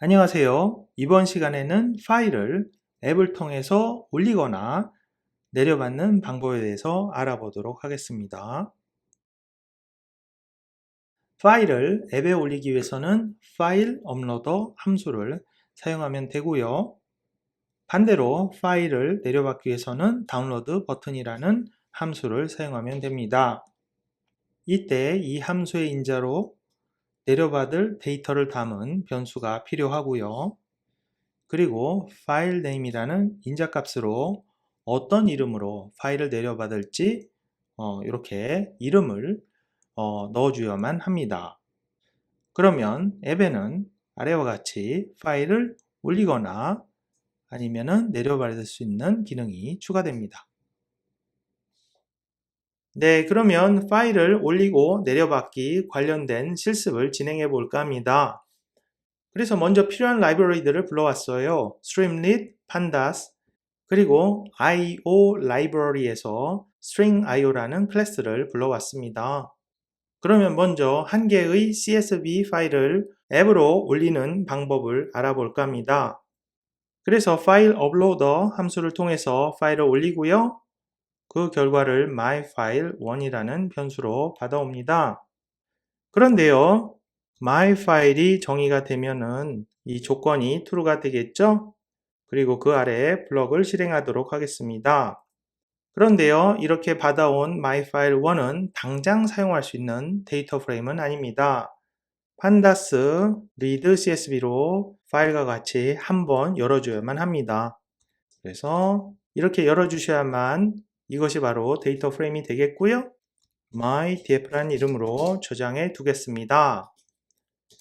안녕하세요. 이번 시간에는 파일을 앱을 통해서 올리거나 내려받는 방법에 대해서 알아보도록 하겠습니다. 파일을 앱에 올리기 위해서는 파일 업로더 함수를 사용하면 되고요. 반대로 파일을 내려받기 위해서는 다운로드 버튼이라는 함수를 사용하면 됩니다. 이때 이 함수의 인자로 내려받을 데이터를 담은 변수가 필요하고요. 그리고 파일 네임이라는 인자값으로 어떤 이름으로 파일을 내려받을지 어, 이렇게 이름을 어, 넣어줘야만 합니다. 그러면 앱에는 아래와 같이 파일을 올리거나 아니면 내려받을 수 있는 기능이 추가됩니다. 네, 그러면 파일을 올리고 내려받기 관련된 실습을 진행해 볼까 합니다. 그래서 먼저 필요한 라이브러리들을 불러왔어요. Streamlit, Pandas, 그리고 IO 라이브러리에서 stringio라는 클래스를 불러왔습니다. 그러면 먼저 한 개의 CSV 파일을 앱으로 올리는 방법을 알아볼까 합니다. 그래서 파일 업로더 함수를 통해서 파일을 올리고요. 그 결과를 myfile1이라는 변수로 받아옵니다. 그런데요, myfile이 정의가 되면은 이 조건이 true가 되겠죠? 그리고 그 아래에 블럭을 실행하도록 하겠습니다. 그런데요, 이렇게 받아온 myfile1은 당장 사용할 수 있는 데이터 프레임은 아닙니다. pandas read csv로 파일과 같이 한번 열어줘야만 합니다. 그래서 이렇게 열어주셔야만 이것이 바로 데이터 프레임이 되겠고요. mydf라는 이름으로 저장해 두겠습니다.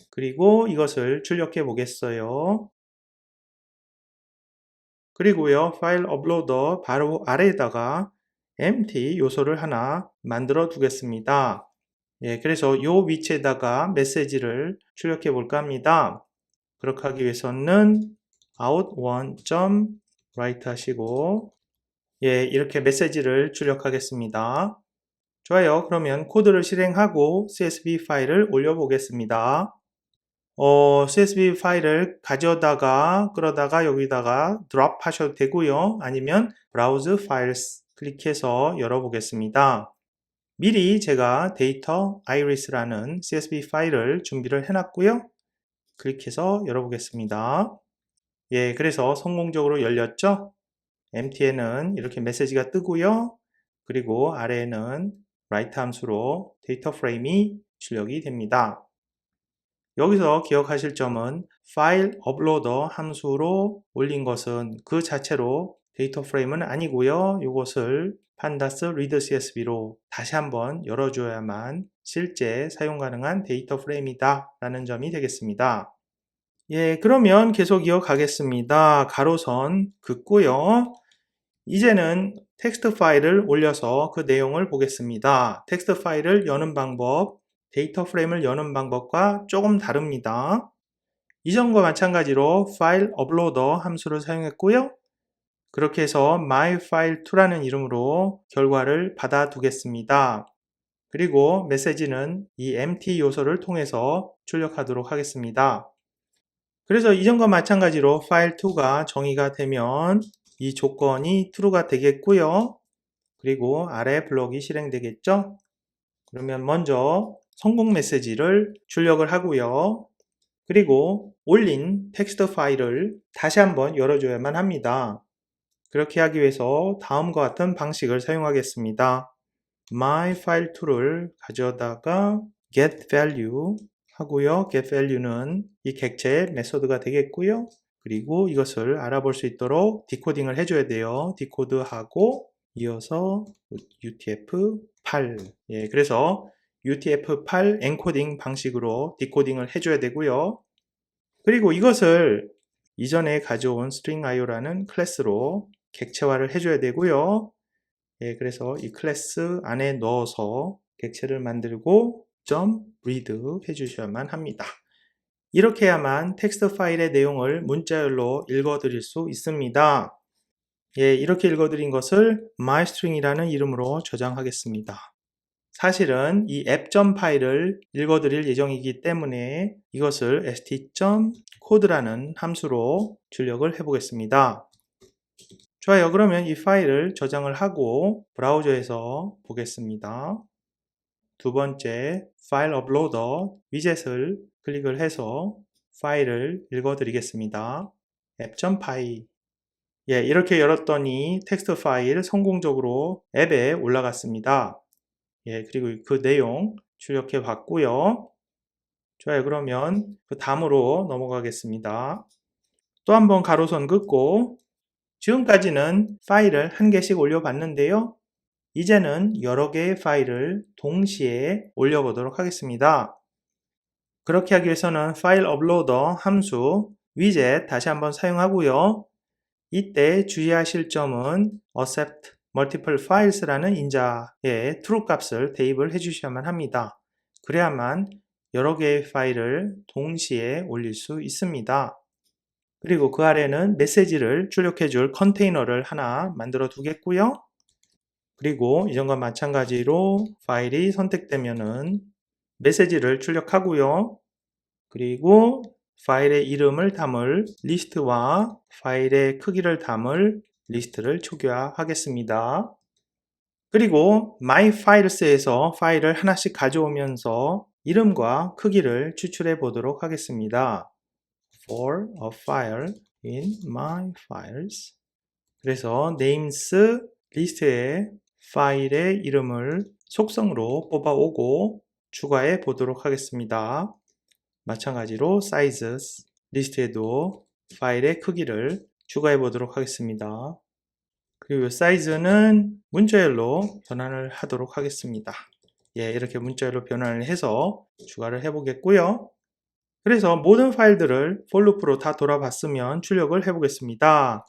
그리고 이것을 출력해 보겠어요. 그리고요, 파일 업로더 바로 아래에다가 empty 요소를 하나 만들어 두겠습니다. 예, 그래서 이 위치에다가 메시지를 출력해 볼까 합니다. 그렇게 하기 위해서는 out1.write 하시고 예, 이렇게 메시지를 출력하겠습니다. 좋아요. 그러면 코드를 실행하고 CSV 파일을 올려보겠습니다. 어, CSV 파일을 가져다가 끌어다가 여기다가 드롭 하셔도 되고요. 아니면 Browse Files 클릭해서 열어보겠습니다. 미리 제가 데이터 iris라는 CSV 파일을 준비를 해놨고요. 클릭해서 열어보겠습니다. 예, 그래서 성공적으로 열렸죠? Empty에는 이렇게 메시지가 뜨고요. 그리고 아래에는 write 함수로 데이터 프레임이 출력이 됩니다. 여기서 기억하실 점은 파일 업로더 함수로 올린 것은 그 자체로 데이터 프레임은 아니고요. 이것을 pandas read csv로 다시 한번 열어줘야만 실제 사용 가능한 데이터 프레임이다 라는 점이 되겠습니다. 예, 그러면 계속 이어가겠습니다. 가로선 긋고요. 이제는 텍스트 파일을 올려서 그 내용을 보겠습니다. 텍스트 파일을 여는 방법, 데이터 프레임을 여는 방법과 조금 다릅니다. 이전과 마찬가지로 파일 업로더 함수를 사용했고요. 그렇게 해서 myfile2라는 이름으로 결과를 받아두겠습니다. 그리고 메시지는 이 empty 요소를 통해서 출력하도록 하겠습니다. 그래서 이전과 마찬가지로 file2가 정의가 되면 이 조건이 true가 되겠고요. 그리고 아래 블록이 실행되겠죠. 그러면 먼저 성공 메시지를 출력을 하고요. 그리고 올린 텍스트 파일을 다시 한번 열어줘야만 합니다. 그렇게 하기 위해서 다음과 같은 방식을 사용하겠습니다. myfile2를 가져다가 getValue 하고요. getValue는 이 객체의 메소드가 되겠고요. 그리고 이것을 알아볼 수 있도록 디코딩을 해줘야 돼요. 디코드하고 이어서 UTF-8 예, 그래서 UTF-8 엔코딩 방식으로 디코딩을 해줘야 되고요. 그리고 이것을 이전에 가져온 stringio라는 클래스로 객체화를 해줘야 되고요. 예, 그래서 이 클래스 안에 넣어서 객체를 만들고 .read 해주셔야만 합니다. 이렇게 해야만 텍스트 파일의 내용을 문자열로 읽어드릴 수 있습니다. 예, 이렇게 읽어드린 것을 mystring이라는 이름으로 저장하겠습니다. 사실은 이 앱.점 파일을 읽어드릴 예정이기 때문에 이것을 st.code라는 함수로 출력을 해보겠습니다. 좋아요. 그러면 이 파일을 저장을 하고 브라우저에서 보겠습니다. 두 번째 파일 업로더 위젯을 클릭을 해서 파일을 읽어 드리겠습니다. 앱.py 예, 이렇게 열었더니 텍스트 파일 성공적으로 앱에 올라갔습니다. 예, 그리고 그 내용 출력해 봤고요. 좋아요. 그러면 그 다음으로 넘어가겠습니다. 또 한번 가로선 긋고 지금까지는 파일을 한 개씩 올려봤는데요. 이제는 여러 개의 파일을 동시에 올려보도록 하겠습니다. 그렇게 하기 위해서는 파일 업로더 함수 위젯 다시 한번 사용하고요. 이때 주의하실 점은 accept multiple files라는 인자의 true 값을 대입을 해주셔야만 합니다. 그래야만 여러 개의 파일을 동시에 올릴 수 있습니다. 그리고 그 아래는 메시지를 출력해 줄 컨테이너를 하나 만들어 두겠고요. 그리고 이전과 마찬가지로 파일이 선택되면은 메시지를 출력하고요. 그리고 파일의 이름을 담을 리스트와 파일의 크기를 담을 리스트를 초기화하겠습니다. 그리고 My Files에서 파일을 하나씩 가져오면서 이름과 크기를 추출해 보도록 하겠습니다. For a file in My Files 그래서 names 리스트에 파일의 이름을 속성으로 뽑아오고 추가해 보도록 하겠습니다. 마찬가지로 sizes 리스트에도 파일의 크기를 추가해 보도록 하겠습니다. 그리고 사이즈는 문자열로 변환을 하도록 하겠습니다. 예, 이렇게 문자열로 변환을 해서 추가를 해 보겠고요. 그래서 모든 파일들을 폴루프로 다 돌아봤으면 출력을 해 보겠습니다.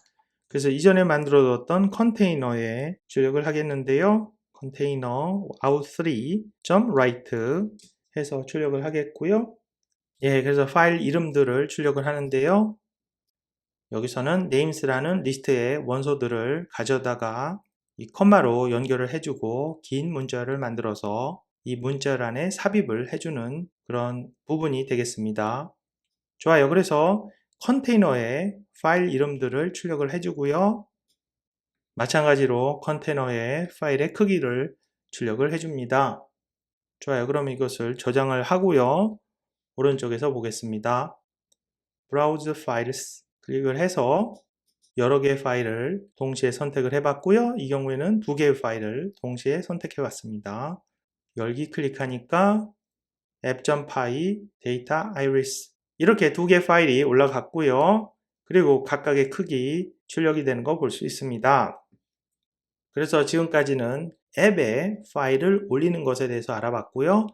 그래서 이전에 만들어뒀던 컨테이너에 출력을 하겠는데요. 컨테이너 out3.write 해서 출력을 하겠고요. 예, 그래서 파일 이름들을 출력을 하는데요. 여기서는 names라는 리스트의 원소들을 가져다가 이 컴마로 연결을 해주고 긴 문자를 만들어서 이 문자란에 삽입을 해주는 그런 부분이 되겠습니다. 좋아요. 그래서 컨테이너에 파일 이름들을 출력을 해주고요. 마찬가지로 컨테이너에 파일의 크기를 출력을 해줍니다. 좋아요. 그럼 이것을 저장을 하고요. 오른쪽에서 보겠습니다. Browse Files 클릭을 해서 여러 개의 파일을 동시에 선택을 해봤고요. 이 경우에는 두 개의 파일을 동시에 선택해 봤습니다. 열기 클릭하니까 app.py, data iris 이렇게 두 개의 파일이 올라갔고요. 그리고 각각의 크기 출력이 되는 거 볼 수 있습니다. 그래서 지금까지는 앱에 파일을 올리는 것에 대해서 알아봤고요.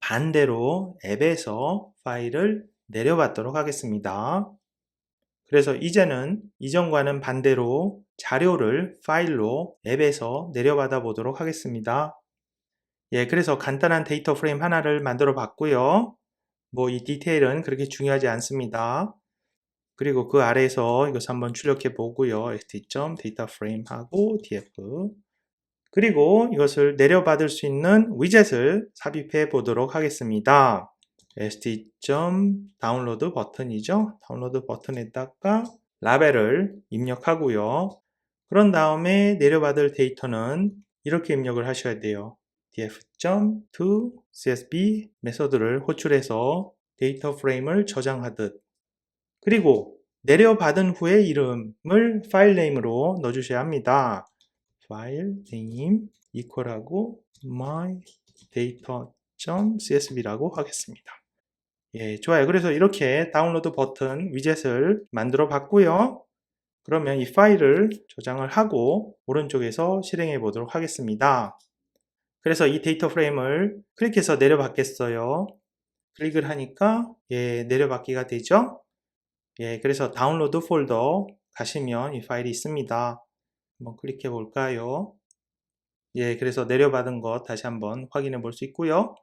반대로 앱에서 파일을 내려받도록 하겠습니다. 그래서 이제는 이전과는 반대로 자료를 파일로 앱에서 내려받아 보도록 하겠습니다. 예, 그래서 간단한 데이터 프레임 하나를 만들어 봤고요. 뭐 이 디테일은 그렇게 중요하지 않습니다. 그리고 그 아래에서 이것을 한번 출력해 보고요. st.dataframe 하고 df 그리고 이것을 내려받을 수 있는 위젯을 삽입해 보도록 하겠습니다. st.download 버튼이죠. 다운로드 버튼에다가 라벨을 입력하고요. 그런 다음에 내려받을 데이터는 이렇게 입력을 하셔야 돼요. df.tocsv 메서드를 호출해서 데이터 프레임을 저장하듯 그리고 내려받은 후에 이름을 파일 네임으로 넣어주셔야 합니다. 파일 네임 이퀄하고 my data.csv라고 하겠습니다. 예, 좋아요. 그래서 이렇게 다운로드 버튼 위젯을 만들어 봤고요. 그러면 이 파일을 저장을 하고 오른쪽에서 실행해 보도록 하겠습니다. 그래서 이 데이터 프레임을 클릭해서 내려받겠어요. 클릭을 하니까 예, 내려받기가 되죠. 예, 그래서 다운로드 폴더 가시면 이 파일이 있습니다. 한번 클릭해 볼까요? 예, 그래서 내려받은 것 다시 한번 확인해 볼 수 있고요.